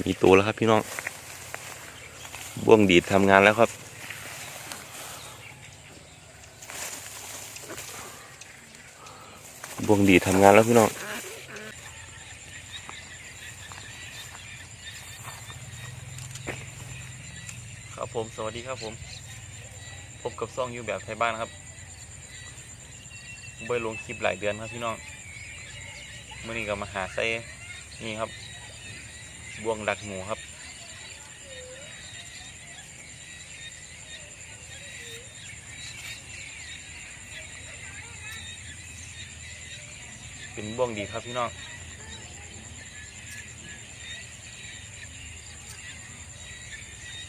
มีตัวแล้วครับพี่น้อง บ่วงดีดทำงานแล้วครับ บ่วงดีดทำงานแล้วพี่น้องครับผมสวัสดีครับผมพบกับซ่องอยู่แบบไทยบ้านครับเบยลงคลิปหลายเดือนครับพี่น้องเมื่อนี้ก็มาหาไส้นี่ครับ บ่วงดักหมูครับ เป็นบ่วงดีครับพี่น้อง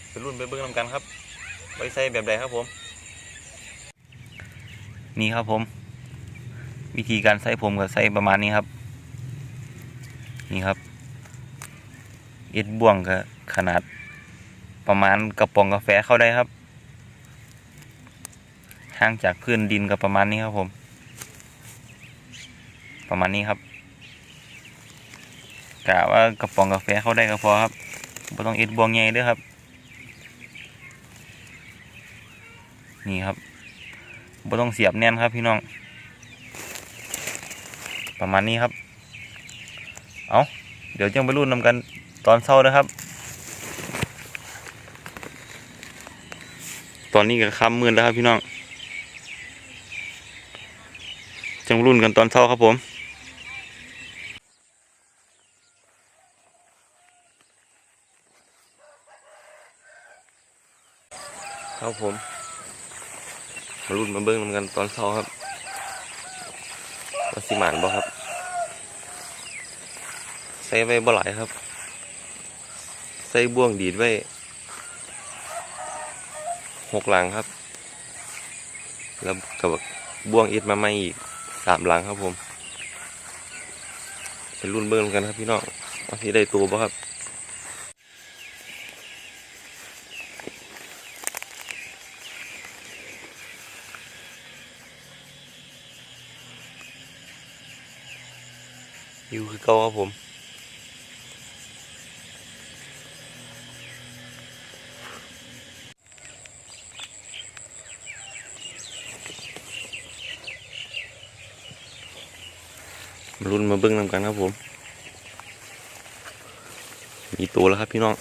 ไปรุ่นไปเบิ้งนำกันครับไว้ใส่แบบใดครับผม นี่ครับผม วิธีการใส่ผมกับใส่ประมาณนี้ครับ นี่ครับ อ็ดบ่วงกับขนาดประมาณกระป๋องกาแฟเข้าได้ครับ ห่างจากพื้นดินกับประมาณนี้ครับผม ประมาณนี้ครับกะว่ากระป๋องกาแฟเข้าได้ก็พอครับไม่ต้องอ็ดบ่วงใหญ่ด้วยครับ นี่ครับบ่ต้องเสียบแน่นครับพี่น้อง ประมาณนี้ครับ เอาเดี๋ยวจังไปรุ่นนำกัน ตอนเช้านะครับ ตอนนี้ก็ค่ำมืดแล้วครับพี่น้อง จังรุ่นกันตอนเช้าครับผมครับผมมารุ่นมาเบิ้งนำกันตอนเช้าครับว่าสิหมานบ่ครับ ใส่ไว้บ่หลายครับ ใส่บ่วงดีดไว้หกหลังครับ แล้วกับบ่วงอิดมาใหม่อีกสามหลังครับผมเป็นรุ่นเบิ้งนกันครับพี่น้องว่าที่ได้ตัวบ่ครับอยู่คือเก่าครับผม มาลุ้นมาเบิ้งนำกันครับผม มีตัวแล้วครับพี่น้อง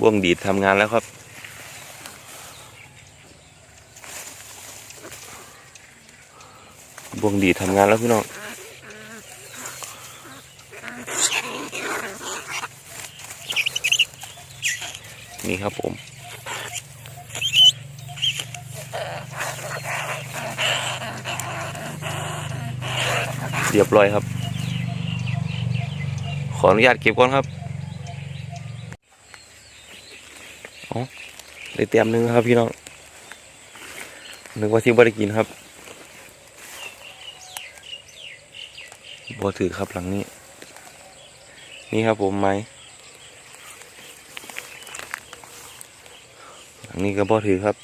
บ่วงดีดทำงานแล้วครับ บ่วงดีดทำงานแล้วพี่น้องนี่ครับผม เรียบร้อยครับ ขออนุญาตเก็บก่อนครับเอาได้เตรียมหนึงครับพี่น้องนึกว่าที่บ่ได้กินครับบ่ถือครับหลังนี้ นี่ครับผมไม้อันนี้ก็บ่ถือครับ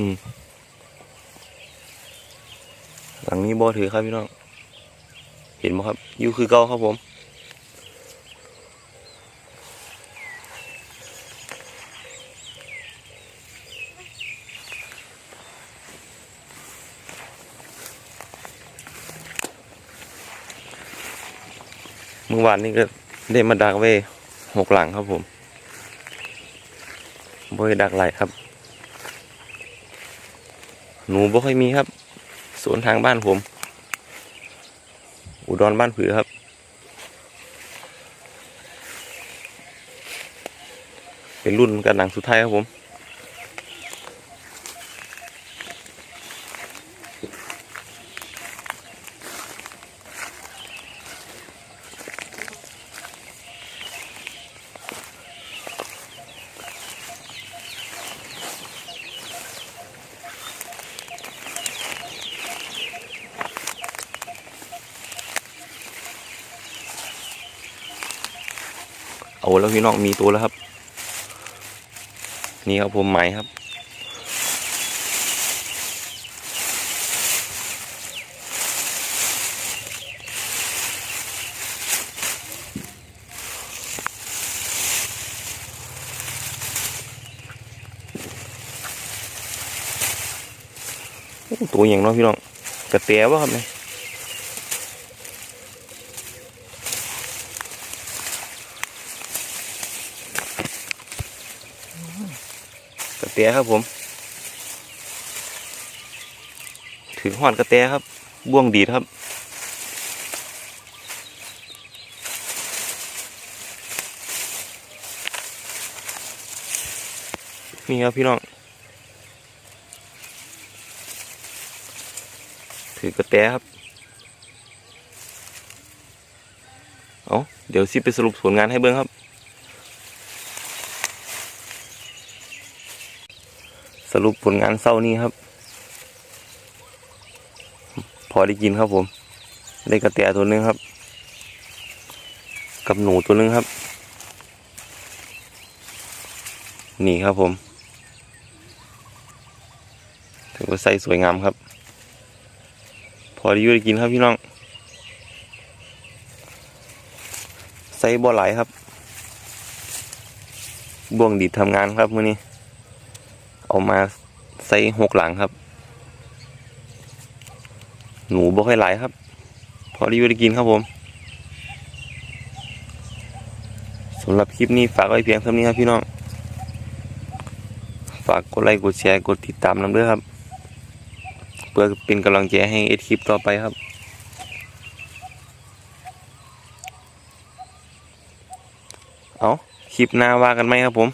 อืมหลังนี้บ่ถือครับพี่น้อง เห็นไหมครับอยู่คือเก่าครับผมเมื่อวานนี้ก็ได้มาดักไว้หกหลังครับผมบ่ได้ดักไหลครับ หนูบ่ค่อยมีครับ สวนทางบ้านผม อุดรบ้านผือครับ เป็นรุ่นกันหนังสุดท้ายครับผม เอาแล้วพี่น้องมีตัวแล้วครับ นี่ครับผมไหมครับ ตัวอย่างเนาะพี่น้องกระเตียวะครับเนี่ย ระเตียครับผม ถือหอดกระเตียครับ บ่วงดีดครับ นี่ครับพี่น้อง ถือกระแตครับ เอาเดี๋ยวสิไปสรุปผลงานให้เบิ้งครับ สรุปผลงานเศร้านี้ครับ พอได้กินครับผมได้กระแตตัวหนึงครับ กับหนูตัวหนึงครับ นี่ครับผมถือว่าใส่สวยงามครับ พอได้อยูได้กินครับพี่น้องใส่บ่อไหลครับบ่วงดีดทำงานครับมื้อนี้ เอามาใส่หกหลังครับ หนูบ่ค่อยหลายครับ พอได้อยูได้กินครับผมสำหรับคลิปนี้ฝากไว้เพียงเท่านี้ครับพี่น้อง ฝากกดไลค์กดแชร์กดติดตามนำด้วยครับ เพื่อเป็นกำลังใจให้เอ็ดคลิปต่อไปครับเอาคลิปหน้าว่ากันไหมครับผม